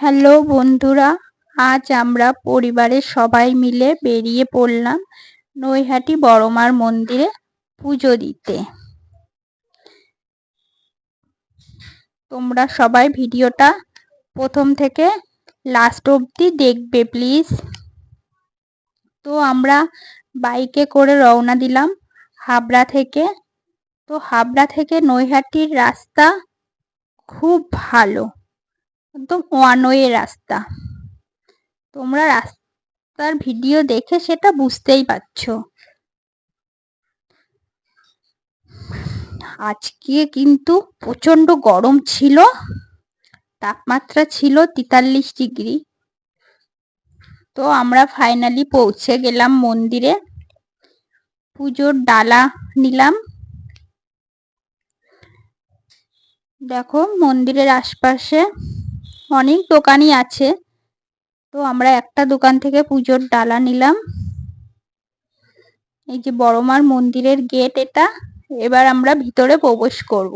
Hello বন্ধুরা, আজ আমরা পরিবারের সবাই মিলে বেরিয়ে পড়লাম নৈহাটি বড়মার মন্দিরে পুজো দিতে। তোমরা সবাই ভিডিওটা প্রথম থেকে লাস্ট অবধি দেখবে প্লিজ তো আমরা বাইকে করে রওনা দিলাম হাবড়া থেকে। তো হাবড়া থেকে নৈহাটির রাস্তা খুব ভালো। একদম ওয়ান ওয়ে রাস্তা। তোমরা রাস্তার ভিডিও দেখে সেটা বুঝতেই পারছ। আজকে কিন্তু প্রচণ্ড গরম ছিল, তাপমাত্রা ছিল তেতাল্লিশ ডিগ্রি। তো আমরা ফাইনালি পৌঁছে গেলাম মন্দিরে। পুজোর ডালা নিলাম। দেখো মন্দিরের আশপাশে অনেক দোকানই আছে। তো আমরা একটা দোকান থেকে পুজোর ডালা নিলাম। এই যে বড়মার মন্দিরের গেট এটা, এবার আমরা ভিতরে প্রবেশ করব।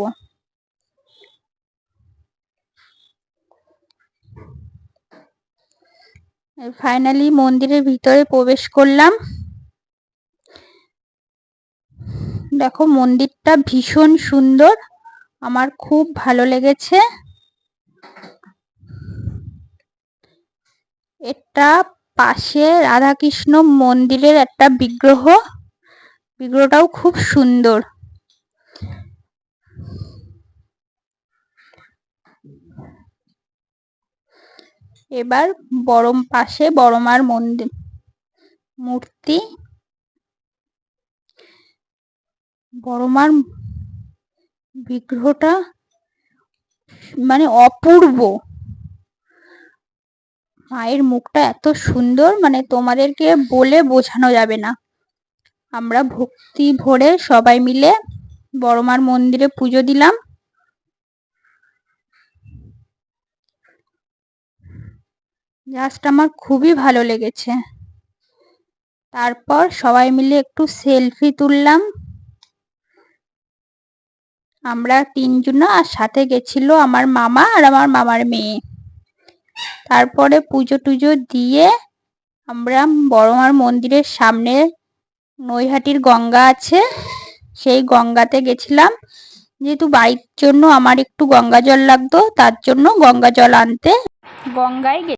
ফাইনালি মন্দিরের ভিতরে প্রবেশ করলাম। দেখো মন্দিরটা ভীষণ সুন্দর, আমার খুব ভালো লেগেছে। এটা পাশে রাধাকৃষ্ণ মন্দিরের একটা বিগ্রহ। বিগ্রহটাও খুব সুন্দর। এবার বড়ম পাশে বড়মার মন্দির, মূর্তি। বড়মার বিগ্রহটা মানে অপূর্ব। মায়ের মুখটা এত সুন্দর মানে তোমাদেরকে বলে বোঝানো যাবে না। আমরা ভক্তি ভরে সবাই মিলে বড়মার মন্দিরে পুজো দিলাম। জাস্ট আমার খুবই ভালো লেগেছে। তারপর সবাই মিলে একটু সেলফি তুললাম। আমরা তিনজনা আর সাথে গেছিল আমার মামা আর আমার মামার মেয়ে। তারপরে পুজো টুজো দিয়ে আমরা বড়মার মন্দিরের সামনে নৈহাটির গঙ্গা আছে। সেই গঙ্গাতে গেছিলাম। যেহেতু বাড়ির জন্য আমার একটু গঙ্গা জল লাগতো, তার জন্য গঙ্গা জল আনতে। গঙ্গায়